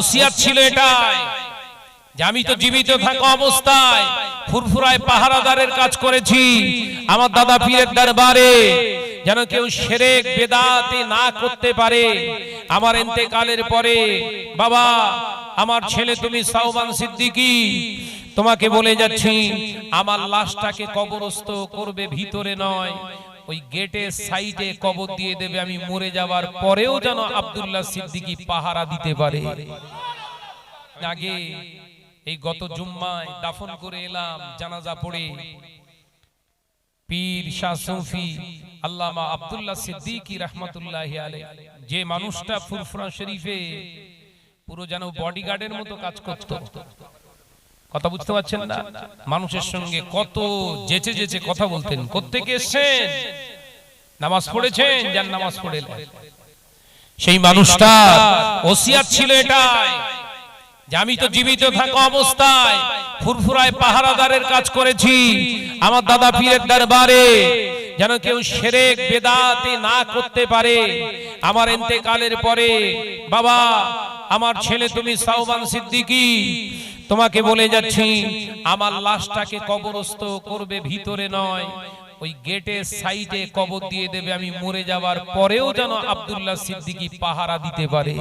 ওসিয়াত ছিল এটাই যে আমি তো জীবিত থাকা অবস্থায় ফুরফুরায় পাহারাদারের কাজ করেছি। আমার দাদা পীরের দরবারে যেন কেউ সেরেক বেদাতে না করতে পারে। আমার এতেকালের পরে, বাবা, আমার ছেলে তুমি সাউবান সিদ্দিকী, তোমাকে বলে যাচ্ছি, আমার লাশটাকে কবরস্থ করবে ভিতরে নয়। ওই গেটের সাইডে কবর দিয়ে দেবে আমি মরে যাওয়ার পরেও যেন আব্দুল্লাহ সিদ্দিকী পাহারা দিতে পারে। আগে এই গত জুম্মায় দাফন করে এলাম জানাজা পড়ে। পীর শাহ সৌফি আল্লামা আব্দুল্লাহ সিদ্দিকী রহমতুল্লাহ আলাই যে মানুষটা ফুরফুরা শরীফে পুরো যেন বডিগার্ডের মতো কাজ করত। কথা বুঝতে পারছেন না? মানুষের সঙ্গে কত যেচে যেচে কথা বলতেন। কোত্থেকে এসছেন? নামাজ পড়েছেন? যার নামাজ পড়ে সেই মানুষটা ওসিয়াত ছিল এটাই। যে আমি তো জীবিত থাকা অবস্থায় ফুরফুরায় পাহারাদারের কাজ করেছি। আমার দাদা পীরের দরবারে যেন কেউ সেরেক বেদাতে না করতে পারে। আমার এতেকালের পরে, বাবা, আমার ছেলে তুমি সাউবান সিদ্দিকী তোমাকে বলে যাচ্ছি আমার লাশটাকে কবরস্থ করবে ভিতরে নয়। ওই গেটের সাইডে কবর দিয়ে দেবে আমি মরে যাওয়ার পরেও যেন আব্দুল্লাহ সিদ্দিকী পাহারা দিতে পারে।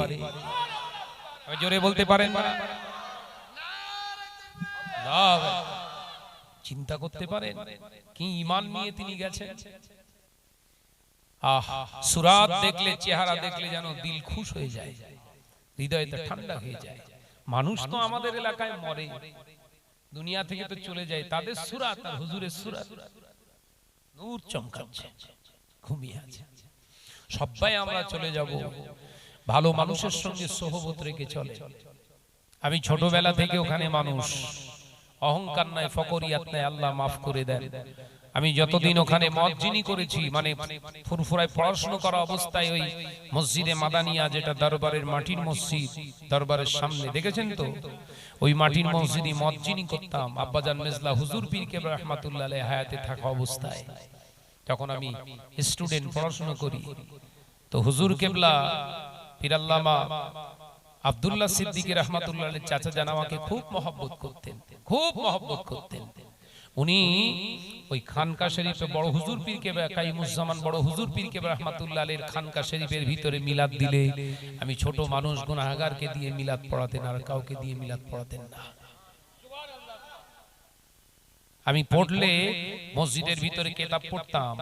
জোরে বলতে পারেন। চিন্তা করতে পারেন কি ইমান নিয়ে তিনি গেছেন। আহ সুরাত দেখলে চেহারা দেখলে যেন দিল খুশ হয়ে যায় হৃদয়টা ঠান্ডা হয়ে যায়। মানুষ তো আমাদের এলাকায় মরে দুনিয়া থেকে তো চলে যায়। তাদের সুরাত আর হুজুরের সুরাত। নূর চমকাচ্ছে। ঘুমিয়ে আছে। সবাই আমরা চলে যাব। ভালো মানুষের সঙ্গে সহবত রেখে চলে। আমি ছোটবেলা থেকে ওখানে মানুষ। অহংকার নাই ফকরিয়াত নাই আল্লাহ মাফ করে দেন। আমি যতদিন ওখানে মসজিনি করেছি মানে ফুরফুরায় পড়াশোনা করা অবস্থায় ওই মসজিদে মাদানিয়া যেটা দরবারের মাটির মসজিদ দরবারের সামনে দেখেছেন তো? ওই মাটির মসজিদে মসজিনি করতাম আব্বাজান মেজলা হুজুর পীর কেবর রহমাতুল্লাহ হায়াতে থাকা অবস্থায়। তখন আমি স্টুডেন্ট পড়াশোনা করি তো হুজুর কেবলা পিরাল্লামা আব্দুল্লাহ সিদ্দিকী রহমাতুল্লাহ চাচা জান আমাকে খুব মহব্বত করতেন খুব মহব্বত করতেন। উনি ওই খানকা শরীফে বড় হুজুর পীর কে কাইমুজ্জামান বড় হুজুর পীর কে রহমাতুল্লাহ আলাইহির খানকা শরীফের ভিতরে মিলাদ দিলে। আমি ছোট মানুষ, গুনাহগারকে দিয়ে মিলাদ পড়াতেন আর কাউকে দিয়ে মিলাদ পড়াতেন না। আমি পড়লে মসজিদের ভিতরে কেতাব পড়তাম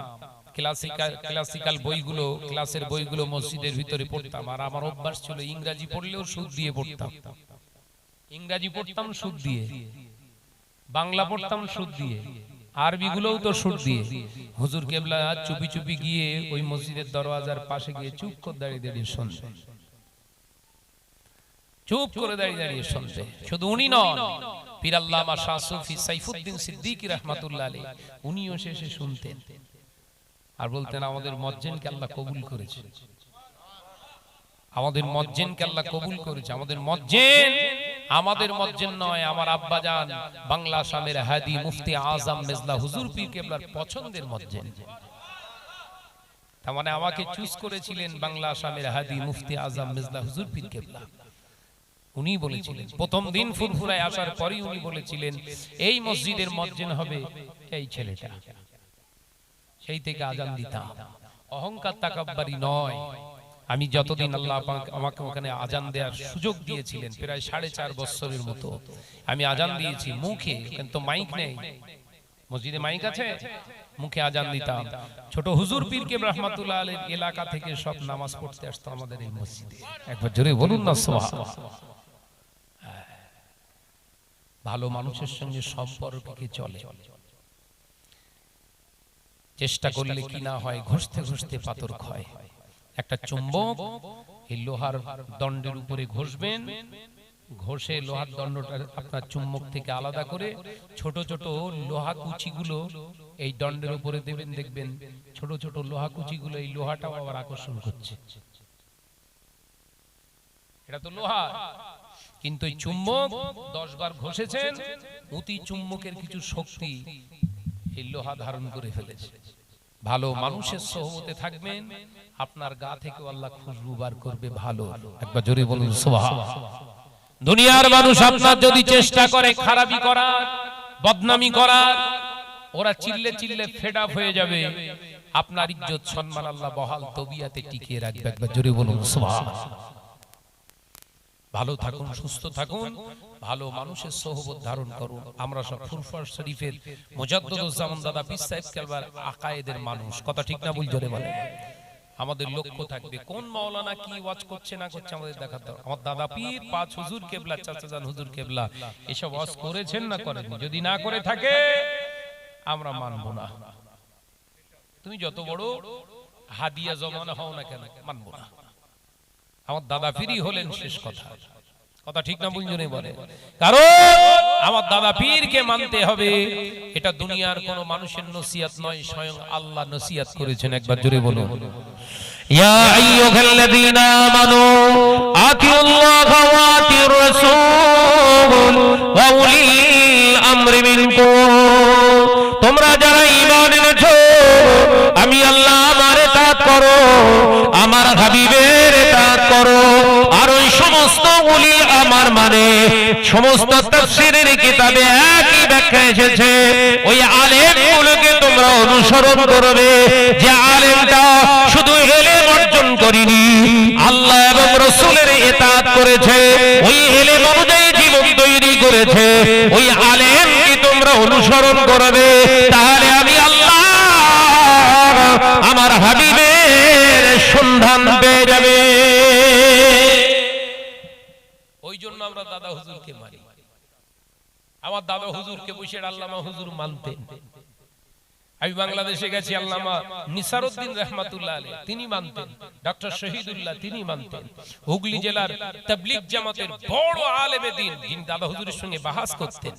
ক্লাসিক্যাল ক্লাসিক্যাল বইগুলো, ক্লাসের বইগুলো মসজিদের ভিতরে পড়তাম। আর আমার অভ্যাস ছিল ইংরাজি পড়লেও সুদ দিয়ে পড়তাম। ইংরাজি পড়তাম সুদ দিয়ে। বাংলা পড়তাম সুদ দিয়ে আরবি গুলোও তো সুদ দিয়ে। হুজুর কেবলা চুপি চুপি গিয়ে ওই মসজিদের দরওয়াজার পাশে গিয়ে চুপ করে দাঁড়িয়ে দাঁড়িয়ে শুনতে। চুপ করে দাঁড়িয়ে দাঁড়িয়ে শুনতে। শুধু উনি নন, পীর আল্লামা শাহ সুফি সাইফুদ্দিন সিদ্দিকী রহমাতুল্লাহ আলী উনিও শেষে শুনতেন। আর বলতেন, আমাদের মজ্জেনকে আল্লাহ কবুল করেছে। আমাদের মজ্জেনকে আল্লাহ কবুল করেছে। আমাদের মজ্জেন আমাদের মজ্জেন নয়, আমার আব্বা জান বাংলা আসামের হাদি মুফতি আজম মেজলা হুজুর পীর কেবলার পছন্দের মজ্জেন মানে আমাকে চুজ করেছিলেন বাংলা আসামের হাদি মুফতি আজম মেজলা হুজুর পীর কেবলা। উনি বলেছিলেন, প্রথম দিন ফুরফুরায় আসার পরই উনি বলেছিলেন, এই মসজিদের মজ্জেন হবে এই ছেলেটা। সেই থেকে আজান দিতাম। অহংকার তাকাব্বারি নয় আমি যতদিন আল্লাহ আমাকে ওখানে আজান দেওয়ার সুযোগ দিয়েছিলেন প্রায় সাড়ে চার বছরের মতো। আমি আজান দিয়েছি মুখে কিন্তু মাইক নেই। মসজিদে মাইক আছে? মুখে আজান দিতাম। ছোট হুজুর পীরকে রহমাতুল্লাহ আলের এলাকা থেকে সব নামাজ পড়তে আসতো আমাদের এই মসজিদে। একবার জোরে বলুন না সোহা ভালো মানুষের সঙ্গে সম্পর্কে চলে। চেষ্টা করলে কি না হয় ঘষতে ঘষতে পাথর ক্ষয়। একটা চুম্বক, এই লোহার দণ্ডের উপরে ঘষবেন, ঘষে লোহার দণ্ডটা আপনার চুম্বক থেকে আলাদা করে ছোট ছোট লোহা কুচিগুলো এই দণ্ডের উপরে দেবেন, দেখবেন ছোট ছোট লোহা কুচিগুলো এই লোহাটাও আবার আকর্ষণ করছে। এটা তো লোহা। কিন্তু এই চুম্বক দশ বার ঘষেছেন, অতি চুম্বকের কিছু শক্তি এই লোহা ধারণ করে ফেলেছে। ভালো মানুষের সহমতে থাকবেন। আপনার গা থেকে আল্লাহ খুশবু বার করবে। ভালো। একবার জোরে বলুন দুনিয়ার মানুষ আপনার যদি চেষ্টা করে খারাপি করার বদনামি করার ওরা চিল্লে চিল্লে ফেড আপ হয়ে যাবে। আপনার ইজ্জত সম্মান আল্লাহ বহাল তবিয়াতে টিকিয়ে রাখবে। একবার জোরে বলুন সুবহানাল্লাহ। ভালো থাকুন, সুস্থ থাকুন, ভালো মানুষের সহবত ধারণ করুন। আমরা সব ফুরফার শরীফের মুজাদ্দুজ্জামান দাদা, পীর সাহেব কালবার আকায়েদের মানুষ। কথা ঠিক না, ভুল জোরে বলে আমাদের লক্ষ্য থাকবে। কোন মাওলানা কি ওয়াজ করছে, না করছে, আমাদের দেখার দরকার। আমার দাদা পীর, পাঁচ হুজুর কেবলা চাচা জান হুজুর কেবলা। এসব ওয়াজ করেছেন না করেন যদি না করে থাকে, আমরা মানব না। তুমি যত বড় হাদিয়া জমানা হও না কেন, মানব না। আমার দাদা পীরই হলেন শেষ কথা। কথা। ঠিক না বুঝজনে বলে। কারণ আমার দাদা পীরকে মানতে হবে। এটা দুনিয়ার কোন মানুষের নসিয়াত নয় স্বয়ং আল্লাহ নসিয়াত করেছেন। একবার জোরে বলো আমরি মিনকুম। সমস্ত তাফসীরের কিতাবে একই ব্যাখ্যা এসেছে। ওই আলেমগুলোকে তোমরা অনুসরণ করবে। যে আলেমটা শুধু এলেম অর্জন করিনি, আল্লাহ এবং রসুলের এতাত করেছে। ওই এলেম অনুযায়ী জীবন তৈরি করেছে। ওই আলেমকে তোমরা অনুসরণ করবে। তাহলে আমি আল্লাহ আমার হাবিবের সন্ধান আমরা দাদা হুজুরকে মানি। আমার দাদা হুজুরকে বসে আল্লামা হুজুর মানতেন। আমি বাংলাদেশে গেছি, আল্লামা নিসারউদ্দিন রহমাতুল্লাহ আলী তিনি মানতেন। ডক্টর শহীদুল্লাহ তিনি মানতেন। হুগলি জেলার তাবলিগ জামাতের বড় আলেমে দিন যিনি দাদা হুজুরের সঙ্গে বাহাস করতেন।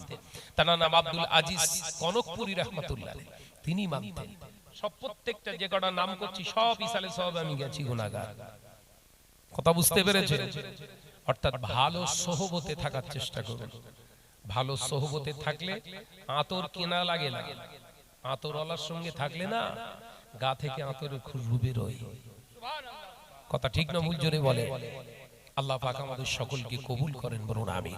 তার নাম আব্দুল আজিজ কনকপুরী রহমাতুল্লাহ তিনি মানতেন। সব প্রত্যেকটা যে কটা নাম করছি, সব ইসালে সব আমি গেছি গুনাহগার। কথা বুঝতে পেরেছে অর্থাৎ ভালো সহবতে থাকার চেষ্টা করুন। ভালো সহবতে থাকলে আতর কেনা লাগে না। আতরওয়ালার সঙ্গে থাকলে না গা থেকে আতরের খুশবু বেরোয় কথা ঠিক না ভুল জোরে বলে। আল্লাহ পাক আমাদের সকলকে কবুল করেন বলুন আমি